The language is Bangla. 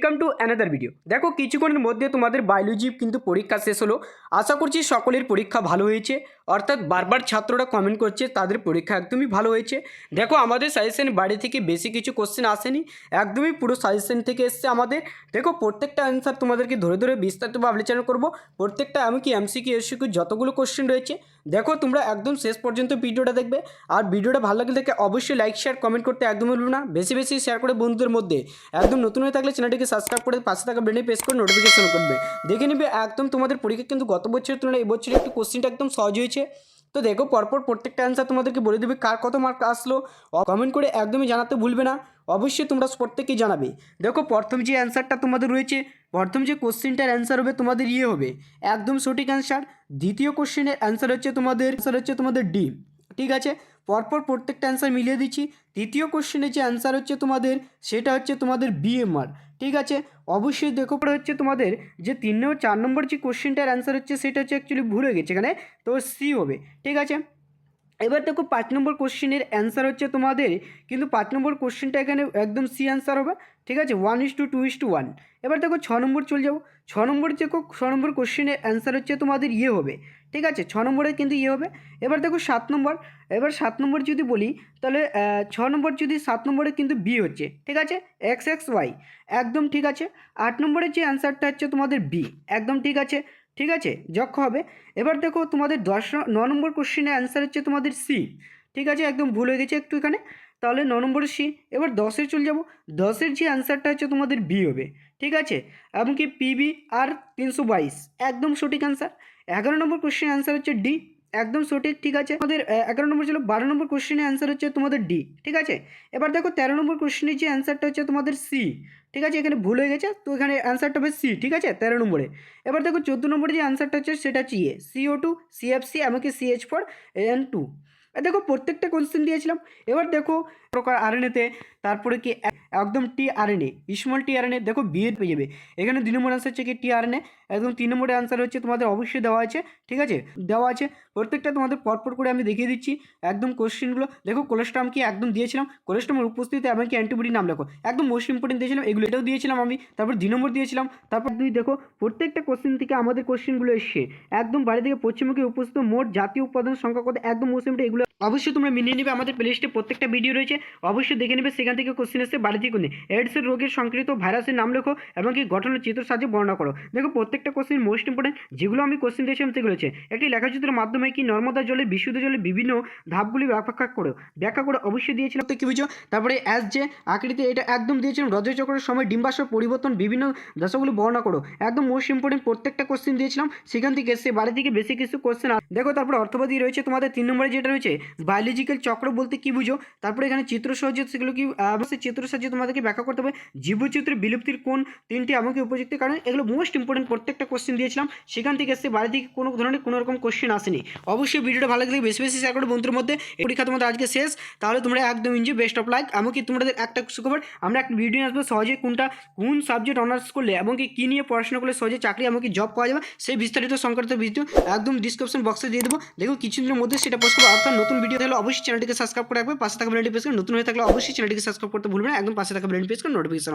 ওয়েলকাম টু অ্যানাদার ভিডিও দেখো, কিছুক্ষণের মধ্যে তোমাদের বায়োলজি কিন্তু পরীক্ষা শেষ হলো। আশা করছি সকলের পরীক্ষা ভালো হয়েছে। অর্থাৎ বারবার ছাত্ররা কমেন্ট করছে, তাদের পরীক্ষা একদমই ভালো হয়েছে। দেখো, আমাদের সাজেশন বাড়ি থেকে বেশি কিছু কোশ্চেন আসেনি। একদমই পুরো সাজেশন থেকে এসছে আমাদের। দেখো, প্রত্যেকটা অ্যান্সার তোমাদেরকে ধরে ধরে বিস্তারিতভাবে আলোচনা করব। প্রত্যেকটা, এমনকি এমসিকিউ এসিকিউ যতগুলো কোশ্চেন রয়েছে, দেখো, তোমরা একদম শেষ পর্যন্ত ভিডিওটা দেখবে। আর ভিডিওটা ভালো লাগলে দেখে অবশ্যই লাইক শেয়ার কমেন্ট করতে একদম ভুলবে না। বেশি বেশি শেয়ার করে বন্ধুদের মধ্যে। একদম নতুন হয়ে থাকলে চ্যানেলটিকে সাবস্ক্রাইব করে পাশে থাকা বেনে প্রেস করে নোটিফিকেশন করবে। দেখে নিবে, একদম তোমাদের পরীক্ষা কিন্তু গত বছরের তুলনায় এবছর একটু কোশ্চেনটা একদম সহজ হয়েছে। তো দেখো, পরপর প্রত্যেকটা অ্যান্সার তোমাদেরকে বলে দেবে কার কত মার্ক আসলো। কমেন্ট করে একদমই জানাতে ভুলবে না। অবশ্যই তোমরা প্রত্যেকেই জানাবে। দেখো, প্রথম যে অ্যান্সারটা তোমাদের রয়েছে, প্রথম যে কোশ্চেনটার অ্যান্সার হবে তোমাদের ইয়ে হবে। একদম সঠিক অ্যান্সার দ্বিতীয় কোশ্চেনের অ্যান্সার হচ্ছে তোমাদের অ্যান্সার হচ্ছে তোমাদের ডি ঠিক আছে? পরপর প্রত্যেকটা অ্যান্সার মিলিয়ে দিচ্ছি। তৃতীয় কোশ্চেনের যে অ্যান্সার হচ্ছে তোমাদের, সেটা হচ্ছে তোমাদের বিএমআর ঠিক আছে? অবশ্যই দেখো, পরে হচ্ছে তোমাদের যে তিন নম্বর চার নম্বর যে কোশ্চেনটার অ্যান্সার হচ্ছে, সেটা হচ্ছে অ্যাকচুয়ালি ভুলে গেছে এখানে। তো সি হবে। ঠিক আছে? এবার দেখো পাঁচ নম্বর কোশ্চেনের অ্যান্সার হচ্ছে তোমাদের, কিন্তু পাঁচ নম্বর কোশ্চেনটা এখানে একদম সি অ্যান্সার হবে, ঠিক আছে? One is two two is two one এবার দেখো ছ নম্বর চলে যাব। ছ নম্বর দেখো, ছ নম্বর কোশ্চেনের অ্যান্সার হচ্ছে তোমাদের ইয়ে হবে, ঠিক আছে? ছ নম্বরে কিন্তু ইয়ে হবে। এবার দেখো সাত নম্বর, এবার সাত নম্বর যদি বলি, তাহলে ছ নম্বর যদি সাত নম্বরে কিন্তু বি হচ্ছে, ঠিক আছে? এক্স এক্স ওয়াই একদম ঠিক আছে। আট নম্বরের যে অ্যান্সারটা হচ্ছে তোমাদের বি, একদম ঠিক আছে? ঠিক আছে? যক্ষ হবে। এবার দেখো তোমাদের দশ ন- নম্বর কোশ্চেনের অ্যান্সার হচ্ছে তোমাদের সি ঠিক আছে? একদম ভুল হয়ে গেছে একটু এখানে। তাহলে ন নম্বর সি এবার দশের চলে যাব। দশের যে অ্যান্সারটা হচ্ছে তোমাদের বি হবে, ঠিক আছে? এমনকি পিবি আর তিনশো বাইশ, একদম সঠিক অ্যান্সার এগারো নম্বর কোশ্চেন অ্যান্সার হচ্ছে ডি একদম সঠিক, ঠিক আছে? আমাদের এগারো নম্বর ছিল বারো নম্বর কোশ্চেনের অ্যান্সার হচ্ছে তোমাদের ডি ঠিক আছে? এবার দেখো তেরো নম্বর কোশ্চেনের যে অ্যান্সারটা হচ্ছে তোমাদের সি ঠিক আছে? এখানে ভুল হয়ে গেছে, তো এখানে অ্যান্সারটা হবে সি ঠিক আছে? তেরো নম্বরে। এবার দেখো, চোদ্দ নম্বরে যে অ্যান্সারটা হচ্ছে, সেটা হচ্ছে ইয়ে সিও টু সিএফসি এমনকি সিএইচ ফোর এন টু দেখো, প্রত্যেকটা কোয়েশ্চেন দিয়েছিলাম। এবার দেখো, প্রকার আরএনএতে তারপরে কি একদম T RNA small T RNA দেখো বিএড পেয়ে যাবে। এখানে দুই নম্বর অ্যান্সার হচ্ছে কি টি আরএনএ একদম তিন নম্বরের অ্যান্সার হচ্ছে তোমাদের অবশ্যই দেওয়া আছে, ঠিক আছে? দেওয়া আছে। প্রত্যেকটা তোমাদের পরপর করে আমি দেখিয়ে দিচ্ছি একদম কোশ্চেনগুলো দেখো কোলেস্ট্রাম কি একদম দিয়েছিলাম? কোলেস্ট্রামের উপস্থিতি কি অ্যান্টিবডি নাম লেখো? একদম মোস্ট ইম্পর্টেন্ট দিয়েছিলাম, এগুলো এটাও দিয়েছিলাম আমি। তারপর দুই নম্বর দিয়েছিলাম, তারপর দুই দেখো প্রত্যেকটা কোশ্চেন থেকে আমাদের কোশ্চেনগুলো এসছে। একদম বাড়ি থেকে পশ্চিমবঙ্গে উপস্থিত মোট জাতীয় উৎপাদন সংখ্যা কত? একদম মোস্ট এগুলো অবশ্যই তোমরা মিলিয়ে নেবে আমাদের প্লেলিস্টে প্রত্যেকটা ভিডিও রয়েছে। অবশ্যই দেখে নেবে, সেখান থেকে কোশ্চেন এসছে বাড়ি থেকে কোনে এডসের রোগের সংক্রামিত ভাইরাসের নাম লেখো এবং কি গঠনের চিত্র সাহায্যে বর্ণনা করো। দেখো, প্রত্যেকটা কোশ্চেন মোস্ট ইম্পর্টেন্ট যেগুলো আমি কোশ্চেন দিয়েছিলাম সেগুলো হচ্ছে, একটি লেখাচিত্রের মাধ্যমে কি নর্মদা জলের বিশুদ্ধ জলের বিভিন্ন ধাপগুলি ব্যাখ্যা করো। ব্যাখ্যা করে অবশ্যই দিয়েছিলাম তো কি বুঝো? তারপরে অ্যাজ যে আকৃতি এটা একদম দিয়েছিলাম রজচক্রের সময় ডিম্বাশয় পরিবর্তন, বিভিন্ন দশাগুলি বর্ণনা করো। একদম মোস্ট ইম্পর্টেন্ট প্রত্যেকটা কোশ্চেন দিয়েছিলাম, সেখান থেকে এসে বাড়ি থেকে বেশি কিছু কোশ্চেন দেখো, তারপর অর্থবাদী রয়েছে তোমাদের, তিন নম্বরে যেটা রয়েছে বায়োলজিক্যাল চক্র বলতে কি বুঝো? তারপরে এখানে চিত্র সাহায্যে সেগুলো কি চিত্র সাহায্যে তোমাদেরকে ব্যাখ্যা করতে হবে। জীবচিত্রের বিলুপ্তির কোন তিনটি আমাকে উপযুক্ত? কারণ এগুলো মোস্ট ইম্পর্টেন্ট প্রত্যেকটা কোশ্চেন দিয়েছিলাম। সেখান থেকে এসে বাড়ি থেকে কোনো ধরনের কোনো রকম কোশ্চেন আসেনি। অবশ্যই ভিডিওটা ভালো লাগলে বেশি বেশি শেয়ার করো বন্ধুদের মধ্যে। পরীক্ষা তোমাদের আজকে শেষ। তাহলে তোমরা একদম ইঞ্জি বেস্ট অফ লাইক এমনকি তোমাদের একটা সুখবর, আমরা একটা ভিডিও আসব সহজে কোনটা, কোন সাবজেক্ট অনার্স করলে এমনকি কী নিয়ে পড়াশোনা করলে সহজে চাকরি এমনকি জব পাওয়া যাবে, সেই বিস্তারিত সংক্রান্ত ভিডিও একদম ডিসক্রিপশন বক্সে দিয়ে দেবো। দেখো কিছুদিনের মধ্যে সেটা পোস্ট করব। অর্থাৎ নতুন ভিডিও থাকলে অবশ্যই চ্যানেলটিকে সাবস্ক্রাইব করে রাখবে। পাশে থাকা বেলটি করে নতুন হয়ে থাকলে অবশ্যই চ্যানেলটিকে সাবস্ক্রাইব করতে ভুলবে না। একদম পাশে থাকা বেলটি করে নোটিফিকেশন